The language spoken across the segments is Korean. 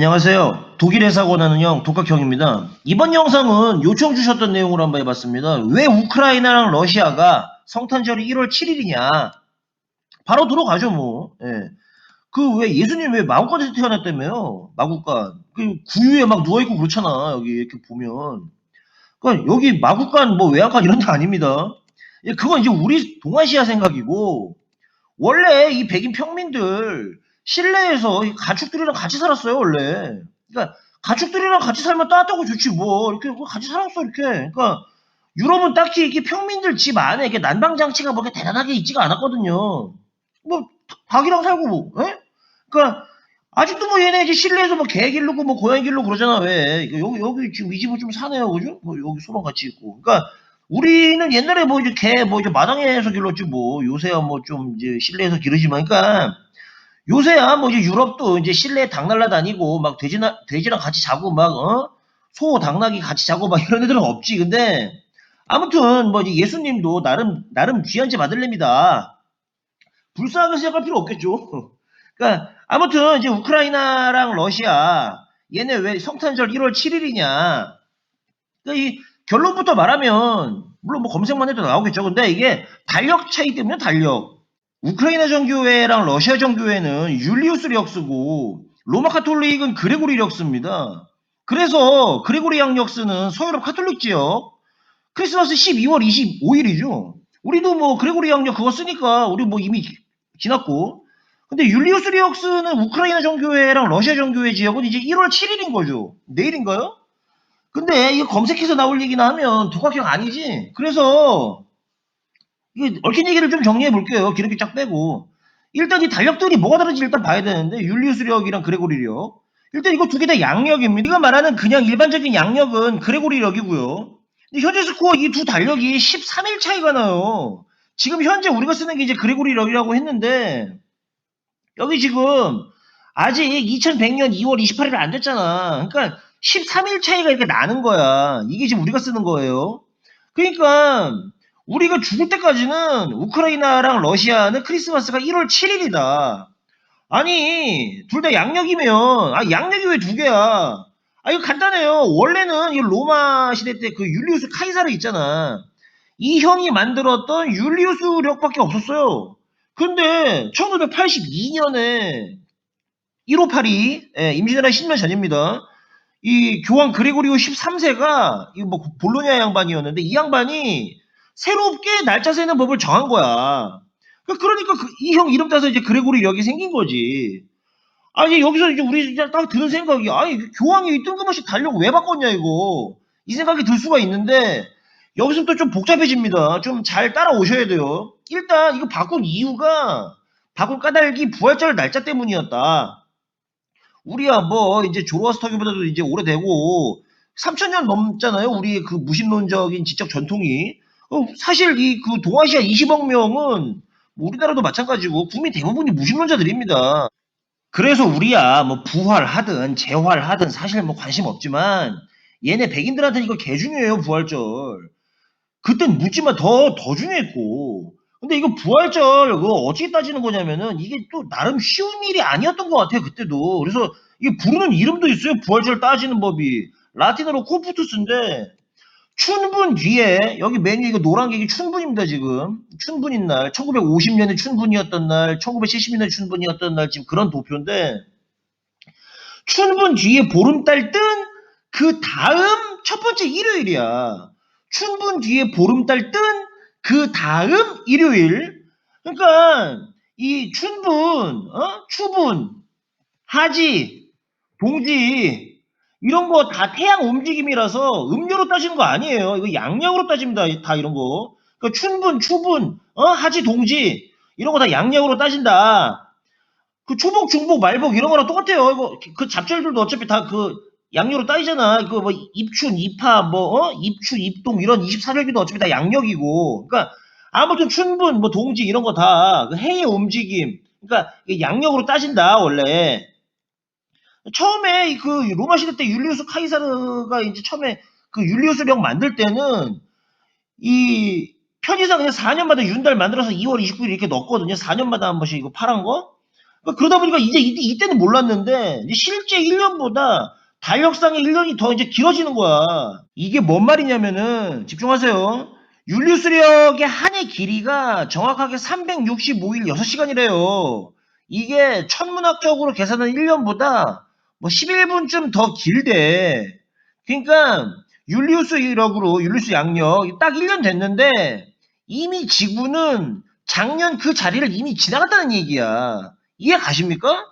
안녕하세요. 독일에 사고 나는 형 독학형입니다. 이번 영상은 요청 주셨던 내용으로 한번 해봤습니다. 왜 우크라이나랑 러시아가 성탄절이 1월 7일이냐? 바로 들어가죠 뭐. 예. 그 왜 예수님 왜 마구간에서 태어났다며요? 마구간. 그 구유에 막 누워 있고 그렇잖아. 여기 이렇게 보면. 그러니까 여기 마구간 뭐 외양간 이런 데 아닙니다. 예, 그건 이제 우리 동아시아 생각이고 원래 이 백인 평민들 실내에서 이 가축들이랑 같이 살았어요 원래. 그러니까 가축들이랑 같이 살면 따뜻하고 좋지 뭐 이렇게 같이 살았어 이렇게. 그러니까 유럽은 딱히 이렇게 평민들 집 안에 이렇게 난방 장치가 뭐 이렇게 대단하게 있지가 않았거든요. 뭐 닭이랑 살고 뭐, 예? 그러니까 아직도 뭐 얘네 이제 실내에서 뭐개 기르고 뭐 고양이 기르고 그러잖아 왜? 여기 여기 지금 이 집은 좀 사네요 그죠? 뭐 여기 소랑 같이 있고. 그러니까 우리는 옛날에 뭐 이제 개 뭐 이제 마당에서 길렀지 뭐 요새야 뭐 좀 이제 실내에서 기르지만 그러니까 요새야 뭐 이제 유럽도 이제 실내에 닭 날라다니고 막 돼지나 돼지랑 같이 자고 막 어? 소 당나귀 같이 자고 막 이런 애들은 없지. 근데 아무튼 뭐 이제 예수님도 나름 나름 귀한 집 아들냅니다. 불쌍하게 생각할 필요 없겠죠. 그러니까 아무튼 이제 우크라이나랑 러시아 얘네 왜 성탄절 1월 7일이냐? 그러니까 이 결론부터 말하면 물론 뭐 검색만 해도 나오겠죠. 근데 이게 달력 차이 때문에 달력. 우크라이나 정교회랑 러시아 정교회는 율리우스 력스고 로마 카톨릭은 그레고리 력스입니다. 그래서 그레고리 양력스는 서유럽 카톨릭 지역 크리스마스 12월 25일이죠. 우리도 뭐 그레고리 양력 그거 쓰니까 우리 뭐 이미 지났고 근데 율리우스 리역스는 우크라이나 정교회랑 러시아 정교회 지역은 이제 1월 7일인 거죠. 내일인가요? 근데 이거 검색해서 나올 얘기나 하면 독학형 아니지. 그래서 이게 얘기를 좀 정리해 볼게요. 기록이 쫙 빼고. 일단 이 달력들이 뭐가 다른지 일단 봐야 되는데 율리우스력이랑 그레고리력. 일단 이거 두 개 다 양력입니다. 우리가 말하는 그냥 일반적인 양력은 그레고리력이고요. 현재 스코어 이 두 달력이 13일 차이가 나요. 지금 현재 우리가 쓰는 게 이제 그레고리력이라고 했는데 여기 지금 아직 2100년 2월 28일 안 됐잖아. 그러니까 13일 차이가 이렇게 나는 거야. 이게 지금 우리가 쓰는 거예요. 그러니까 우리가 죽을 때까지는 우크라이나랑 러시아는 크리스마스가 1월 7일이다. 아니 둘 다 양력이면 아 양력이 왜 두 개야? 아 이거 간단해요. 원래는 이 로마 시대 때 그 율리우스 카이사르 있잖아. 이 형이 만들었던 율리우스력밖에 없었어요. 근데 1982년에 1582 예, 임진왜란 10년 전입니다. 이 교황 그레고리오 13세가 이뭐 볼로냐 양반이었는데 이 양반이 새롭게 날짜 세는 법을 정한 거야. 그러니까 이형 이름 따서 이제 그레고리 력이 생긴 거지. 아니 여기서 이제 우리 이제 딱 드는 생각이 아니 교황이 뜬금없이 달력 왜 바꿨냐 이거 이 생각이 들 수가 있는데 여기서 또좀 복잡해집니다. 좀 잘 따라오셔야 돼요. 일단 이거 바꾼 이유가 바꿀 까닭이 부활절 날짜 때문이었다. 우리야 뭐 이제 조로아스터기보다도 이제 오래되고 3천년 넘잖아요. 우리의 그 무신론적인 지적 전통이. 어, 사실 이 그 동아시아 20억 명은 뭐 우리나라도 마찬가지고 국민 대부분이 무신론자들입니다. 그래서 우리야 뭐 부활하든 재활하든 사실 뭐 관심 없지만 얘네 백인들한테는 이거 개 중요해요 부활절. 그땐 묻지만 더 더 중요했고. 근데 이거 부활절 그거 어떻게 따지는 거냐면은 이게 또 나름 쉬운 일이 아니었던 것 같아요 그때도. 그래서 이게 부르는 이름도 있어요 부활절 따지는 법이. 라틴어로 코프투스인데 춘분 뒤에 여기 메뉴 이거 노란 게 이게 춘분입니다 지금. 춘분인 날 1950년에 춘분이었던 날 1970년에 춘분이었던 날 지금 그런 도표인데 춘분 뒤에 보름달 뜬 그 다음 첫 번째 일요일이야. 춘분 뒤에 보름달 뜬 그 다음 일요일. 그러니까 이 춘분 어? 추분 하지 동지 이런 거 다 태양 움직임이라서 음료로 따지는 거 아니에요. 이거 양력으로 따집니다. 다 이런 거. 그러니까 춘분, 추분, 어? 하지, 동지 이런 거 다 양력으로 따진다. 그 초복, 중복, 말복 이런 거랑 똑같아요. 이거 그 잡절들도 어차피 다 그 양력으로 따지잖아. 그 뭐 입춘, 입하, 뭐 어? 입추, 입동 이런 24절기도 어차피 다 양력이고. 그러니까 아무튼 춘분, 뭐 동지 이런 거 다 그 해의 움직임. 그러니까 양력으로 따진다 원래. 처음에 그 로마 시대 때 율리우스 카이사르가 이제 처음에 그 율리우스령 만들 때는 이 편의상 그냥 4년마다 윤달 만들어서 2월 29일 이렇게 넣었거든요. 4년마다 한 번씩 이거 파란 거. 그러니까 그러다 보니까 이제 이때, 이때는 몰랐는데 실제 1년보다 달력상의 1년이 더 이제 길어지는 거야. 이게 뭔 말이냐면은 집중하세요. 윤리수력의 한 해 길이가 정확하게 365일 6시간이래요. 이게 천문학적으로 계산한 1년보다 뭐 11분쯤 더 길대. 그러니까 율리우스력으로 율리우스 양력 딱 1년 됐는데 이미 지구는 작년 그 자리를 이미 지나갔다는 얘기야. 이해 가십니까?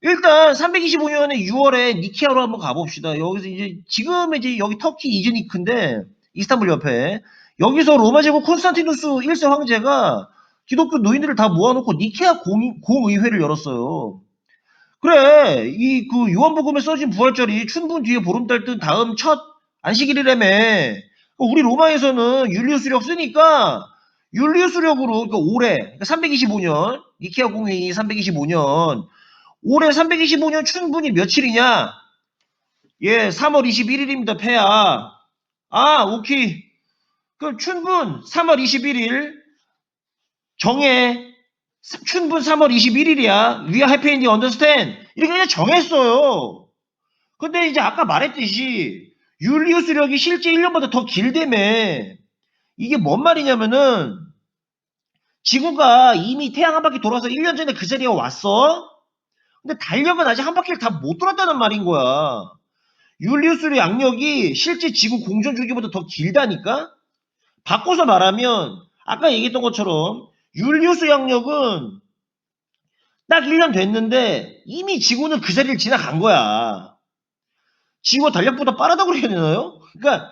일단 325년에 6월에 니케아로 한번 가봅시다. 여기서 이제 지금 이제 여기 터키 이즈니크인데 이스탄불 옆에 여기서 로마 제국 콘스탄티누스 1세 황제가 기독교 노인들을 다 모아놓고 니케아 공, 공의회를 열었어요. 그래 이 그 요한복음에 써진 부활절이 춘분 뒤에 보름달 뜬 다음 첫 안식일이라며 우리 로마에서는 율리우스력 쓰니까 율리우스력으로 그러니까 올해 그러니까 325년 니케아 공회의 325년 올해 325년 춘분이 며칠이냐? 예, 3월 21일입니다. 폐야. 아, 오케이. 그럼 춘분 3월 21일 정해. 춘분 3월 21일이야. We are happy and understand. 이렇게 그냥 정했어요. 근데 이제 아까 말했듯이 율리우스력이 실제 1년보다 더 길다며. 이게 뭔 말이냐면은 지구가 이미 태양 한 바퀴 돌아서 1년 전에 그 자리에 왔어? 근데 달력은 아직 한 바퀴를 다 못 돌았다는 말인 거야. 율리우스의 양력이 실제 지구 공전 주기보다 더 길다니까? 바꿔서 말하면 아까 얘기했던 것처럼 율리우스 양력은 딱 1년 됐는데 이미 지구는 그 자리를 지나간 거야. 지구가 달력보다 빠르다고 그래야 되나요? 그러니까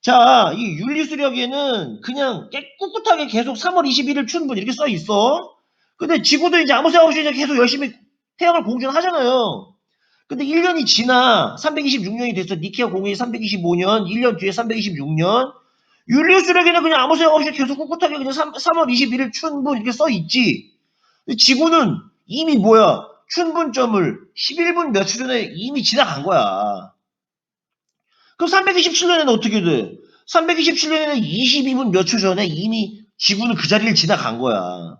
자, 이 율리수력에는 그냥 깨끗하게 계속 3월 21일 춘분 이렇게 써 있어. 근데 지구도 이제 아무 생각 없이 그냥 계속 열심히 태양을 공전하잖아요. 근데 1년이 지나 326년이 됐어. 니케아 공회의 325년, 1년 뒤에 326년. 율리우스력에는 그냥 아무 생각 없이 계속 꿋꿋하게 그냥 3, 3월 21일 춘분 이렇게 써 있지. 지구는 이미 뭐야? 춘분점을 11분 며칠 전에 이미 지나간 거야. 그럼 327년에는 어떻게 돼? 327년에는 22분 몇 초 전에 이미 지구는 그 자리를 지나간 거야.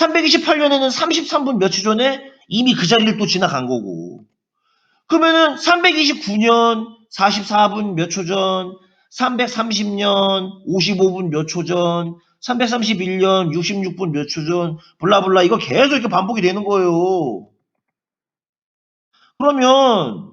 328년에는 33분 몇 초 전에 이미 그 자리를 또 지나간 거고. 그러면은 329년 44분 몇 초 전, 330년 55분 몇 초 전, 331년 66분 몇 초 전, 블라블라 이거 계속 이렇게 반복이 되는 거예요. 그러면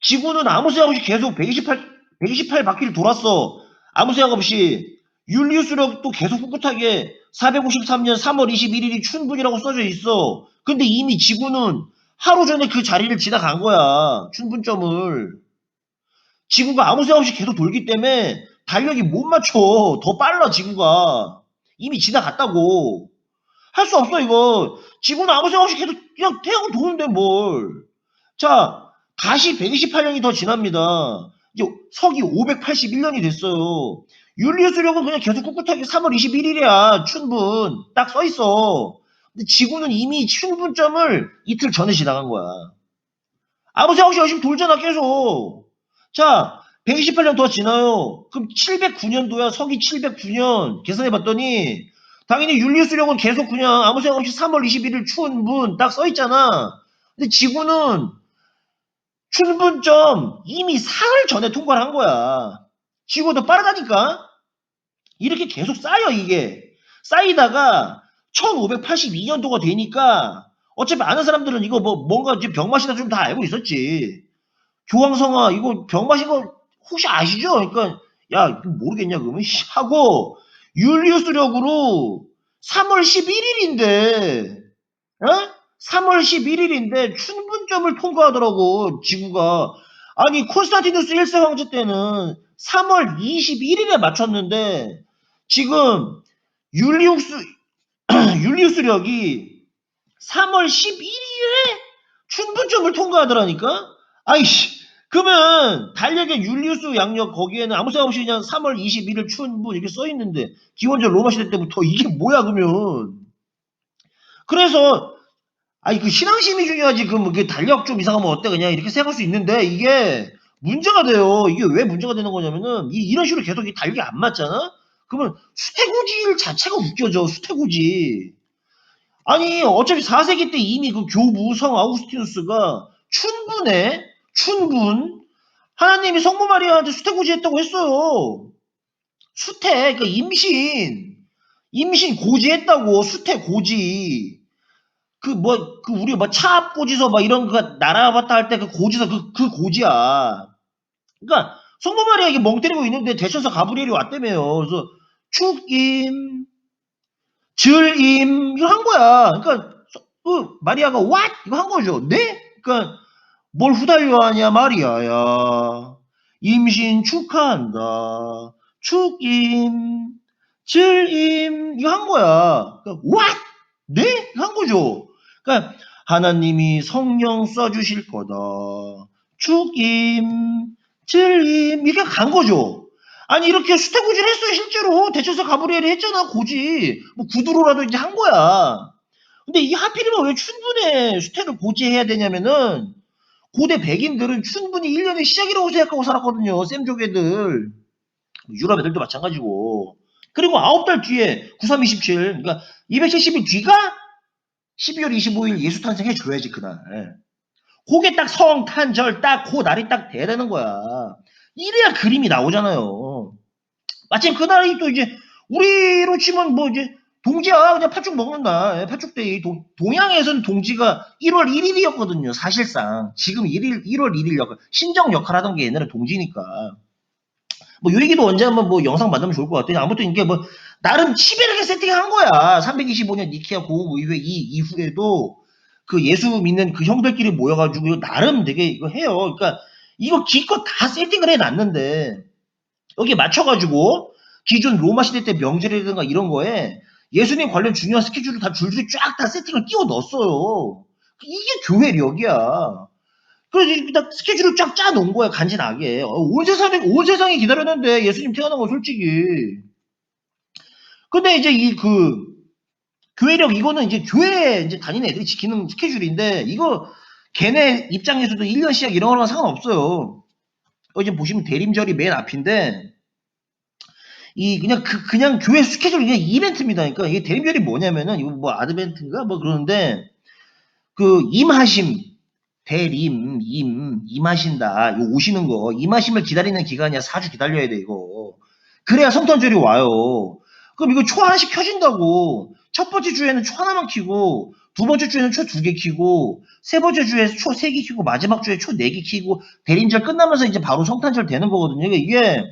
지구는 아무 생각 없이 계속 128, 128 바퀴를 돌았어. 아무 생각 없이. 율리우스력도 계속 꿋꿋하게 453년 3월 21일이 춘분이라고 써져 있어. 근데 이미 지구는 하루 전에 그 자리를 지나간 거야. 춘분점을. 지구가 아무 생각 없이 계속 돌기 때문에 달력이 못 맞춰. 더 빨라, 지구가. 이미 지나갔다고. 할 수 없어, 이거. 지구는 아무 생각 없이 계속 그냥 태양을 도는데 뭘. 자, 다시 128년이 더 지납니다. 이제 석이 581년이 됐어요. 율리우스력은 그냥 계속 꿋꿋하게 3월 21일이야. 춘분. 딱 써 있어. 근데 지구는 이미 춘분점을 이틀 전에 지나간 거야. 아무 생각 없이 열심히 돌잖아, 계속. 자, 128년 더 지나요. 그럼 709년도야. 석이 709년. 계산해 봤더니 당연히 율리우스력은 계속 그냥 아무 생각 없이 3월 21일 춘분 딱 써 있잖아. 근데 지구는 춘분점 이미 사흘 전에 통과를 한 거야. 지구도 빠르다니까? 이렇게 계속 쌓여, 이게. 쌓이다가 1582년도가 되니까 어차피 아는 사람들은 이거 뭐 뭔가 병맛이나 좀 다 알고 있었지. 교황성아, 이거 병맛인 거 혹시 아시죠? 그러니까, 야, 모르겠냐, 그러면? 하고, 율리우스력으로 3월 11일인데, 어? 3월 11일인데 춘분점을 통과하더라고 지구가 아니 콘스탄티누스 1세 황제 때는 3월 21일에 맞췄는데 지금 율리우스 율리우스력이 3월 11일에 춘분점을 통과하더라니까 아이씨 그러면 달력의 율리우스 양력 거기에는 아무 생각 없이 그냥 3월 21일 춘분 이렇게 써 있는데 기원전 로마 시대 때부터 이게 뭐야 그러면 그래서 아니 그 신앙심이 중요하지 그뭐 달력 좀 이상하면 어때 그냥 이렇게 생각할 수 있는데 이게 문제가 돼요. 이게 왜 문제가 되는 거냐면은 이, 이런 식으로 계속 이 달력이 안 맞잖아. 그러면 수태고지일 자체가 웃겨져 수태고지. 아니 어차피 4세기 때 이미 그 교부 성 아우구스티누스가 춘분에 춘분 하나님이 성모 마리아한테 수태고지했다고 했어요. 수태 그러니까 임신 임신 고지했다고 수태 고지 그 뭐 그 우리 뭐 차압 고지서 막 이런 거 날아봤다 할 때 그 고지서 그, 그 고지야. 그러니까 성모 마리아 이게 멍 때리고 있는데 대천사 가브리엘이 왔다며요. 그래서 축임 즐임 이거 한 거야. 그러니까 그 마리아가 what 이거 한 거죠. 네? 그러니까 뭘 후달려 하냐 마리아야. 임신 축하한다. 축임 즐임 이거 한 거야. 그러니까 what? 네? 한 거죠. 그러니까 하나님이 성령 쏴주실 거다. 축임 즐임 이렇게 간 거죠. 아니 이렇게 수태고지를 했어요 실제로 대천사 가브리엘이 했잖아 고지 뭐 구두로라도 이제 한 거야 근데 이 하필이면 왜 춘분에 수태를 고지해야 되냐면은 고대 백인들은 춘분이 1년의 시작이라고 생각하고 살았거든요 셈족 애들. 유럽 애들도 마찬가지고. 그리고 9달 뒤에 9327 그러니까 270일 뒤가 12월 25일 예수 탄생해 줘야지 그날. 그게 딱 성탄절 딱 그 날이 딱 돼야 되는 거야. 이래야 그림이 나오잖아요. 마침 그날이 또 이제 우리로 치면 뭐 이제 동지야 그냥 팥죽 먹는다. 예, 팥죽데이. 동, 동양에서는 동지가 1월 1일이었거든요. 사실상 지금 1일 1월 1일 역 신정 역할 하던 게 옛날에 동지니까. 뭐요 얘기도 언제 한번 뭐 영상 만들면 좋을 것 같아요. 아무튼 이게 뭐 나름 치밀하게 세팅한 거야. 325년 니키아 고흥의회 이 이후에도 그 예수 믿는 그 형들끼리 모여가지고 나름 되게 이거 해요. 그러니까 이거 기껏 다 세팅을 해놨는데 여기 맞춰가지고 기존 로마 시대 때 명절이라든가 이런 거에 예수님 관련 중요한 스케줄을 다 줄줄이 쫙 다 세팅을 끼워 넣었어요. 이게 교회력이야. 그래서 일단 스케줄을 쫙 짜 놓은 거야 간지나게. 어, 온 세상이 온 세상이 기다렸는데 예수님 태어난 거 솔직히. 근데 이제 이 그 교회력 이거는 이제 교회 이제 다니는 애들이 지키는 스케줄인데 이거 걔네 입장에서도 1년 시작 이런 거랑 상관없어요. 여기 보시면 대림절이 맨 앞인데 이 그냥 그 그냥 교회 스케줄 그냥 이벤트입니다. 그러니까 이게 대림절이 뭐냐면은 이거 뭐 아드벤트인가 뭐 그러는데 그 임하심 대림 임 임하신다 이거 오시는 거 임하심을 기다리는 기간이야 4주 기다려야 돼 이거 그래야 성탄절이 와요. 그럼 이거 초 하나씩 켜진다고 첫 번째 주에는 초 하나만 키고 두 번째 주에는 초 두 개 키고, 세 번째 주에 초 세 개 키고, 마지막 주에 초 네 개 키고, 대림절 끝나면서 이제 바로 성탄절 되는 거거든요. 이게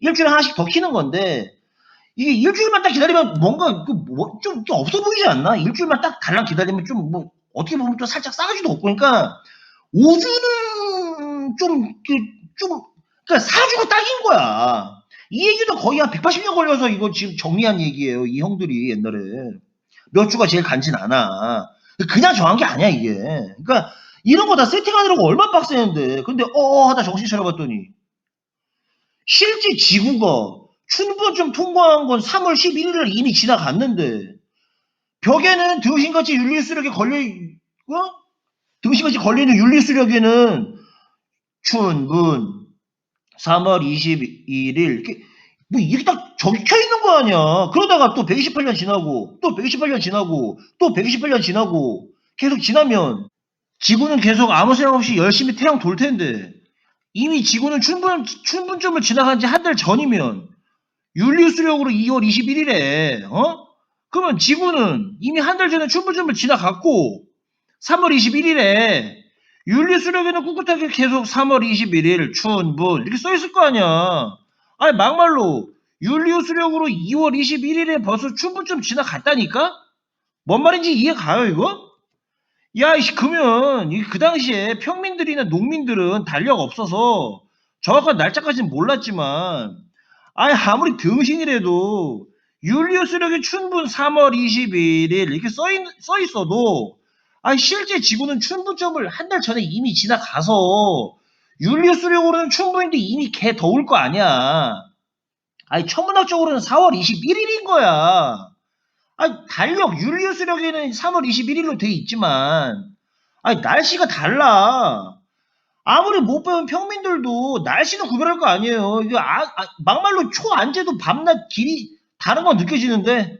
일주일에 하나씩 더 키는 건데, 이게 일주일만 딱 기다리면 뭔가 그뭐 좀, 좀 없어 보이지 않나? 일주일만 딱 달랑 기다리면 좀 뭐, 어떻게 보면 좀 살짝 싸가지도 없고, 그러니까, 5주는 좀, 그, 좀, 그러니까 4주가 딱인 거야. 이 얘기도 거의 한 180년 걸려서 이거 지금 정리한 얘기예요. 이 형들이 옛날에. 몇 주가 제일 간진 않아. 그냥 정한 게 아니야, 이게. 그러니까 이런 거 다 세팅하느라고 얼마나 빡세는데. 근데 어어 하다 정신 차려봤더니 실제 지구가 춘분점 통과한 건 3월 11일을 이미 지나갔는데 벽에는 등신같이 윤리수력에 걸려 어? 등신같이 걸려있는 윤리수력에는 춘분 3월 21일 이렇게 뭐 이게 딱 적혀 있는 거 아니야. 그러다가 또 128년 지나고 또 128년 지나고 또 128년 지나고 계속 지나면 지구는 계속 아무 생각 없이 열심히 태양 돌 텐데 이미 지구는 충분 충분점을 지나간 지 한 달 전이면 윤리수력으로 2월 21일에 어? 그러면 지구는 이미 한 달 전에 충분점을 지나갔고 3월 21일에 윤리수력에는 꿋꿋하게 계속 3월 21일 춘분 이렇게 써 있을 거 아니야. 아니 막말로 윤리수력으로 2월 21일에 벌써 춘분점 지나갔다니까? 뭔 말인지 이해 가요 이거? 야, 이씨, 그러면 이그 당시에 평민들이나 농민들은 달력 없어서 정확한 날짜까지는 몰랐지만 아니 아무리 등신이라도 윤리수력이 춘분 3월 21일 이렇게 써, 있, 써 있어도 아니 실제 지구는 춘분점을 한 달 전에 이미 지나가서 윤리수력으로는 춘분인데 이미 개 더울 거 아니야. 아니 천문학적으로는 4월 21일인 거야. 아니 달력 윤리수력에는 3월 21일로 돼 있지만 아니 날씨가 달라. 아무리 못 배운 평민들도 날씨는 구별할 거 아니에요. 이거 아, 아, 막말로 초안제도 밤낮 길이 다른 건 느껴지는데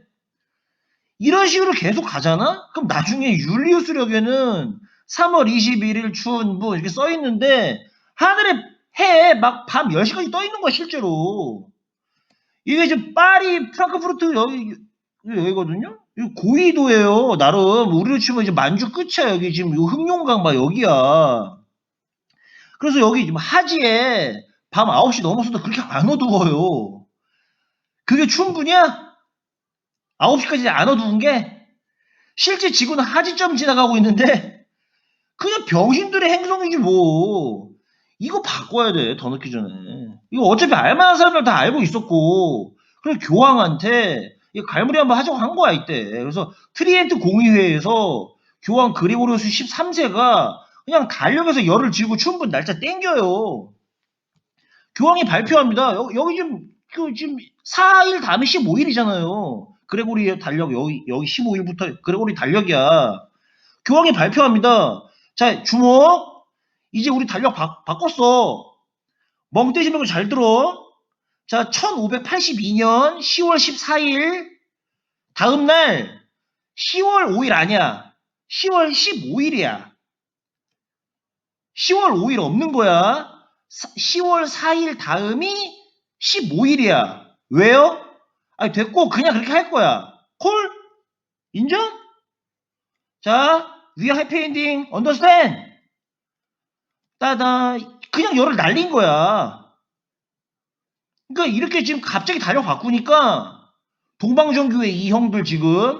이런 식으로 계속 가잖아? 그럼 나중에 율리우스력에는 3월 21일 춘부 이렇게 써 있는데 하늘에 해막밤 10시까지 떠 있는 거야 실제로. 이게 지금 파리 프랑크푸르트 여기 여기거든요. 이거 고위도예요. 나름 우리로 치면 이제 만주 끝이야 여기 지금 요 흑룡강 막 여기야. 그래서 여기 지금 하지에 밤 9시 넘어서도 그렇게 안 어두워요. 그게 충분이야? 9시까지 안 어두운 게 실제 지구는 하지점 지나가고 있는데 그냥 병신들의 행성이지 뭐. 이거 바꿔야 돼. 더 늦기 전에. 이거 어차피 알만한 사람들 다 알고 있었고 그래서 교황한테 이 갈무리 한번 하자고 한 거야 이때. 그래서 트리엔트 공의회에서 교황 그리고리우스 13세가 그냥 달력에서 열을 지고 충분 날짜 땡겨요. 교황이 발표합니다. 여, 여기 지금 그 지금 4일 다음에 15일이잖아요. 그레고리 달력 여기 여기 15일부터 그레고리 달력이야. 교황이 발표합니다. 자 주목. 이제 우리 달력 바, 바꿨어. 멍 때지 말고 잘 들어. 자 1582년 10월 14일 다음 날 10월 5일 아니야. 10월 15일이야. 10월 5일 없는 거야. 10월 4일 다음이 15일이야. 왜요? 아니 됐고 그냥 그렇게 할 거야. 콜? 인정? 자, we are happy? 따다 그냥 열을 날린 거야. 그러니까 이렇게 지금 갑자기 달력 바꾸니까 동방정교회 이 형들 지금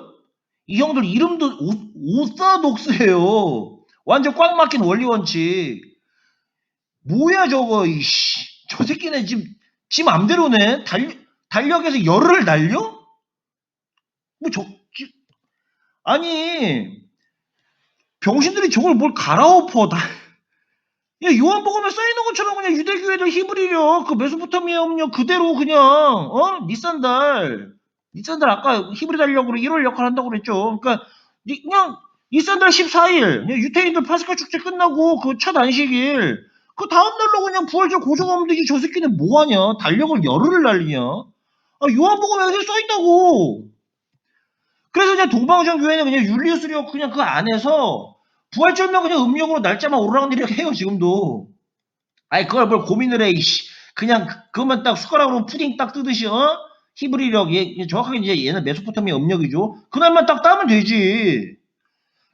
이 형들 이름도 오, 오사독스예요. 완전 꽉 막힌 원리 원칙. 뭐야 저거 이씨. 저 새끼네 지금 지 맘대로네. 달 달력에서 열을 날려? 뭐 저 아니 병신들이 저걸 뭘 갈아엎어 다. 야 요한복음에 써 있는 것처럼 그냥 유대교회들 히브리력 그 메소포타미아 음력 그대로 그냥 어? 니산달. 니산달 아까 히브리 달력으로 1월 역할 한다고 그랬죠. 그러니까 니- 그냥 니산달 14일. 그냥 유태인들 파스카 축제 끝나고 그 첫 안식일. 그 다음 날로 그냥 부활절 고정하면 되지. 저 새끼는 뭐하냐? 달력을 열흘을 날리냐? 아, 요한복음에 여기 써 있다고. 그래서 그냥 동방정 교회는 그냥 율리우스력 그냥 그 안에서 부활절만 그냥 음력으로 날짜만 오르락 내리락 해요 지금도. 아이 그걸 뭘 고민을 해 이씨. 그냥 그- 그것만 딱 숟가락으로 푸딩 딱 뜨듯이 어? 히브리력 얘, 얘 정확하게 이제 얘는 메소포타미아 음력이죠. 그날만 딱 따면 되지.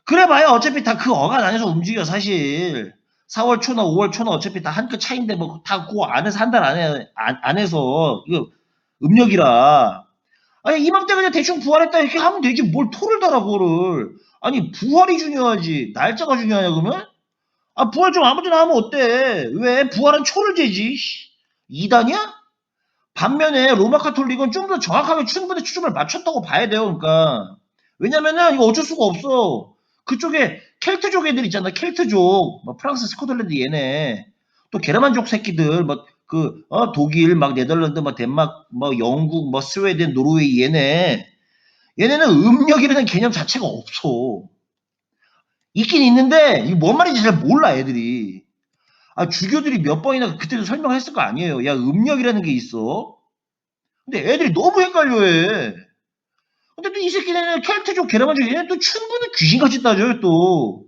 그래봐야 어차피 다 그 어간 안에서 움직여 사실. 4월 초나 5월 초나 어차피 다 한 끗 차인데 뭐 다 그 안에서 한 달 안에 안, 안에서 이거 음력이라. 아니 이맘때 그냥 대충 부활했다 이렇게 하면 되지. 뭘 토를 달아 그거를 아니 부활이 중요하지. 날짜가 중요하냐 그러면? 아 부활 좀 아무 데나 하면 어때? 왜? 부활은 초를 재지 씨. 이단이야? 반면에 로마 카톨릭은 좀 더 정확하게 충분히 추점을 맞췄다고 봐야 돼요 그러니까. 왜냐면은 이거 어쩔 수가 없어. 그쪽에 켈트족 애들 있잖아 켈트족. 뭐 프랑스 스코틀랜드 얘네. 또 게르만족 새끼들 뭐그 어, 독일 막 네덜란드 뭐 덴마크 뭐 영국 뭐 스웨덴 노르웨이 얘네. 얘네는 음력이라는 개념 자체가 없어 있긴 있는데 이게 뭔 말인지 잘 몰라 애들이. 아 주교들이 몇 번이나 그때도 설명했을 거 아니에요. 야 음력이라는 게 있어. 근데 애들이 너무 헷갈려해. 근데 또 이 새끼네는 켈트족 게르만족 얘네 또 춘분은 귀신같이 따져요 또.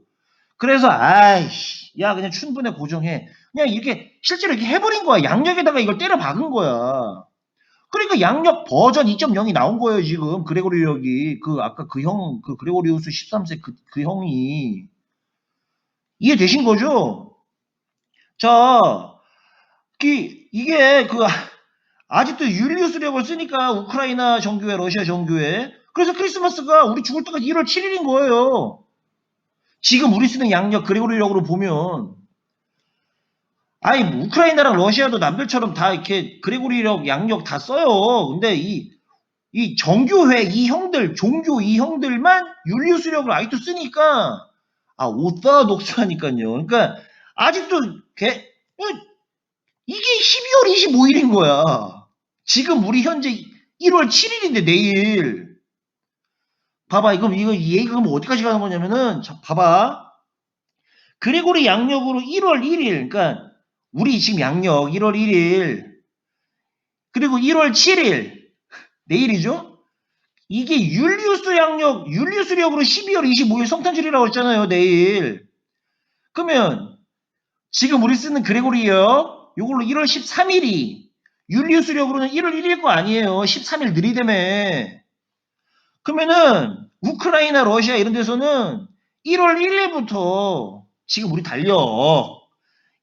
그래서 아이씨 야 그냥 춘분에 고정해. 그냥 이렇게 실제로 이렇게 해버린 거야. 양력에다가 이걸 때려 박은 거야 그러니까 양력 버전 2.0이 나온 거예요 지금. 그레고리력이. 그 아까 그 형 그 그레고리우스 13세 그, 그 형이. 이해되신 거죠? 자 그, 이게 그 아직도 율리우스력을 쓰니까 우크라이나 정교회 러시아 정교회. 그래서 크리스마스가 우리 죽을 때까지 1월 7일인 거예요. 지금 우리 쓰는 양력 그레고리력으로 보면 아니 뭐 우크라이나랑 러시아도 남들처럼 다 이렇게 그레고리력 양력 다 써요. 근데 이, 이 정교회 이 형들 종교 이 형들만 율리우스력을 아직도 쓰니까 아 오사독스하니까요. 그러니까 아직도 개, 뭐, 이게 12월 25일인 거야. 지금 우리 현재 1월 7일인데 내일 봐봐 이거 이거 이 얘기가 그럼 어디까지 가는 거냐면은 자, 봐봐 그레고리 양력으로 1월 1일 그러니까 우리 지금 양력 1월 1일 그리고 1월 7일 내일이죠? 이게 율리우스 양력, 율리우스력으로 12월 25일 성탄절이라고 했잖아요, 내일. 그러면 지금 우리 쓰는 그레고리요. 요걸로 1월 13일이 율리우스력으로는 1월 1일 거 아니에요. 13일 느리대매. 그러면은 우크라이나, 러시아 이런 데서는 1월 1일부터 지금 우리 달려.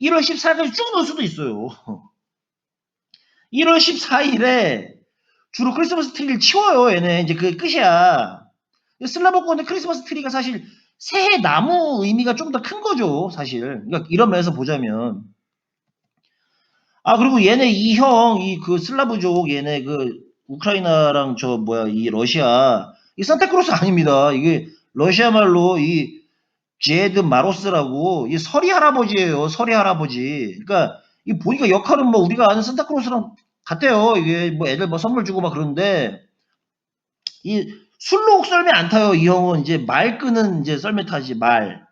1월 14일까지 쭉 넣을 수도 있어요. 1월 14일에 주로 크리스마스 트리를 치워요, 얘네. 이제 그게 끝이야. 슬라버권의 크리스마스 트리가 사실 새해 나무 의미가 좀 더 큰 거죠, 사실. 그러니까 이런 면에서 보자면. 아, 그리고 얘네 이 형, 이 그 슬라브족, 얘네 그 우크라이나랑 저 뭐야, 이 러시아, 이 산타크로스 아닙니다. 이게 러시아 말로 이 제드 마로스라고 이 서리 할아버지예요. 서리 할아버지. 그러니까 이 보니까 역할은 뭐 우리가 아는 산타크로스랑 같아요. 이게 뭐 애들 뭐 선물 주고 막 그러는데 이 술록 썰매 안 타요. 이 형은 이제 말 끄는 이제 썰매 타지 말.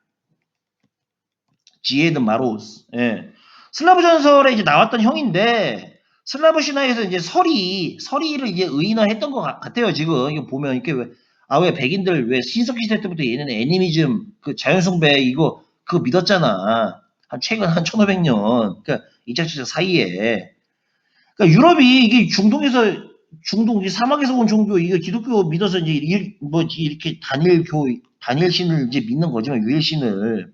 지에드 마로스. 예. 슬라브 전설에 이제 나왔던 형인데 슬라브 신화에서 이제 설이 설이를 이제 의인화했던 것 같- 같아요. 지금 이거 보면 이렇게 왜 아 왜 백인들 왜 신석기 시대 때부터 얘네는 애니미즘 그 자연숭배 이거 그거 믿었잖아. 한 최근 한 1500년 그러니까 2차 시대 사이에 그러니까 유럽이 이게 중동에서 중동 이 사막에서 온 종교 이거 기독교 믿어서 이제 일, 뭐 이렇게 단일교 단일신을 이제 믿는 거지만 유일신을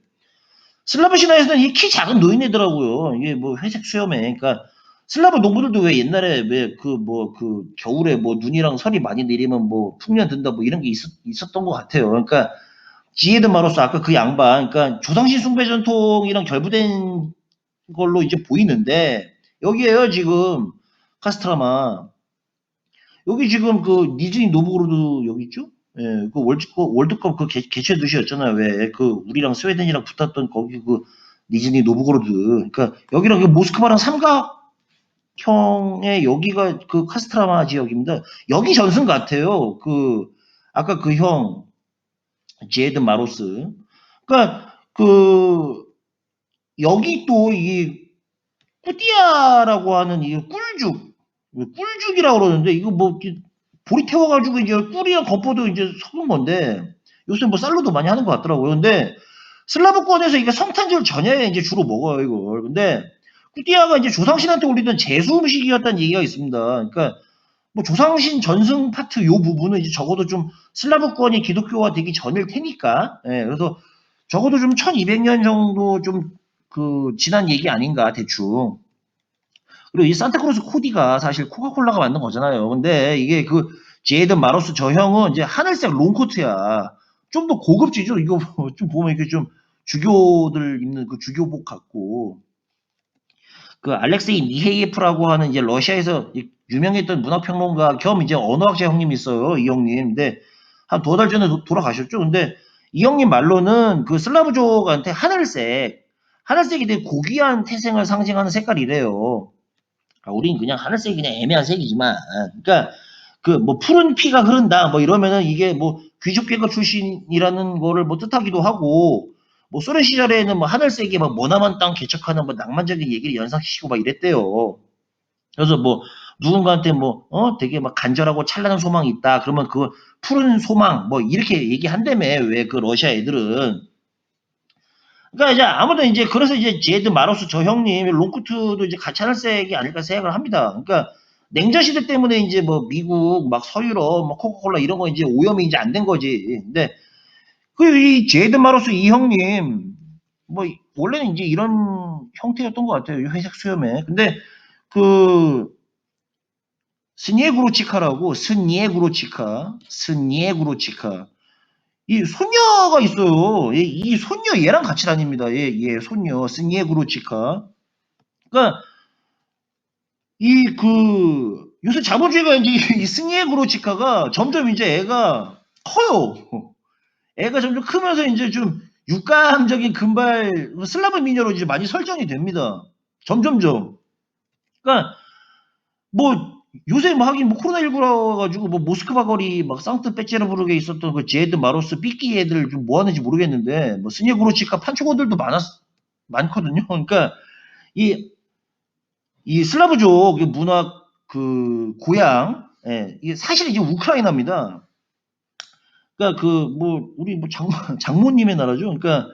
슬라브 신화에서는 이 키 작은 노인이더라고요. 이게 뭐 회색 수염에 그러니까 슬라브 농부들도 왜 옛날에 왜 그 뭐 그 겨울에 뭐 눈이랑 설이 많이 내리면 뭐 풍년 든다 뭐 이런 게 있었, 있었던 것 같아요. 그러니까 지에드 마로스 아까 그 양반 그러니까 조상신 숭배 전통이랑 결부된 걸로 이제 보이는데 여기에요 지금 카스트라마 여기 지금 그 니즈니 노브고르도 여기 있죠? 예, 그 월드컵 월드컵 그 개, 개최 도시였잖아요. 왜 그 우리랑 스웨덴이랑 붙었던 거기 그 니즈니 노브고르드. 그러니까 여기랑 그 모스크바랑 삼각 형의 여기가 그 카스트라마 지역입니다. 여기 전승 같아요. 그 아까 그 형 제드 마로스. 그러니까 그 여기 또 이 꾸디아라고 하는 이 꿀죽 꿀죽이라고 그러는데 이거 뭐 보리 태워가지고 이제 꿀이랑 겉포도 이제 섞은 건데 요새 뭐 쌀로도 많이 하는 것 같더라고요. 근데 슬라브권에서 이게 성탄절 전야에 이제 주로 먹어요 이걸. 근데 꾸디아가 이제 조상신한테 올리던 제수 음식이었다는 얘기가 있습니다. 그러니까 뭐 조상신 전승 파트 요 부분은 이제 적어도 좀 슬라브권이 기독교화 되기 전일 테니까. 예, 그래서 적어도 좀 1200년 정도 좀 그 지난 얘기 아닌가 대충. 그리고 이 산타크로스 코디가 사실 코카콜라가 만든 거잖아요. 근데 이게 그 제이드 마로스 저 형은 이제 하늘색 롱코트야. 좀 더 고급지죠. 이거 좀 보면 이게 좀 주교들 입는 그 주교복 같고. 그 알렉세이 미헤이프라고 하는 이제 러시아에서 이 유명했던 문학평론가 겸 이제 언어학자 형님이 있어요. 이 형님. 근데 한 두어 달 전에 도- 돌아가셨죠. 근데 이 형님 말로는 그 슬라브족한테 하늘색, 하늘색이 되게 고귀한 태생을 상징하는 색깔이래요. 아, 우린 그냥 하늘색이 그냥 애매한 색이지만, 그러니까 그 뭐 푸른 피가 흐른다 뭐 이러면은 이게 뭐 귀족계급 출신이라는 거를 뭐 뜻하기도 하고, 뭐 소련 시절에는 뭐 하늘색이 막 머나먼 땅 개척하는 뭐 낭만적인 얘기를 연상시키고 막 이랬대요. 그래서 뭐 누군가한테 뭐 어 되게 막 간절하고 찬란한 소망이 있다 그러면 그 푸른 소망 뭐 이렇게 얘기한다며 왜 그 러시아 애들은 그러니까 이제 아무튼 이제 그래서 이제 제드 마로스 저 형님 롱쿠트도 이제 같이 하늘색이 아닐까 생각을 합니다. 그러니까 냉전 시대 때문에 이제 뭐 미국 막 서유럽 뭐 코카콜라 이런 거 이제 오염이 이제 안 된 거지. 근데 그이 제드 마로스 이 형님 뭐 원래는 이제 이런 형태였던 것 같아요. 이 회색 수염에. 근데 그 스니에그로치카라고 스니에그로치카 스니에그로치카 이 손녀가 있어요. 이, 이 손녀 얘랑 같이 다닙니다. 얘, 얘 손녀 스니에그로치카. 그러니까 이 그 요새 자본주의가 이제 이 스니에그로치카가 점점 이제 애가 커요. 애가 점점 크면서 이제 좀 육감적인 금발 슬라브 미녀로 이제 많이 설정이 됩니다. 점점점. 그러니까 뭐 요새 뭐 하긴 뭐 코로나19라 가지고 뭐 모스크바 거리 막 상트페테르부르크에 있었던 그 제드 마로스 삐끼 애들 좀 뭐 하는지 모르겠는데 뭐 스니그로치카 판초고들도 많았 많거든요. 그러니까 이 이 슬라브족 이 문학 그 고향 예, 이게 사실 이제 우크라이나입니다. 그러니까 그 뭐 우리 뭐 장, 장모님의 나라죠. 그러니까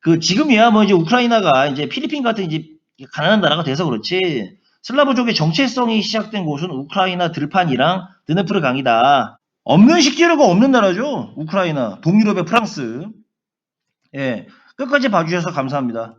그 지금이야 뭐 이제 우크라이나가 이제 필리핀 같은 이제 가난한 나라가 돼서 그렇지 슬라브족의 정체성이 시작된 곳은 우크라이나 들판이랑 드네프르 강이다. 없는 식재료가 없는 나라죠. 우크라이나, 동유럽의 프랑스. 예, 끝까지 봐주셔서 감사합니다.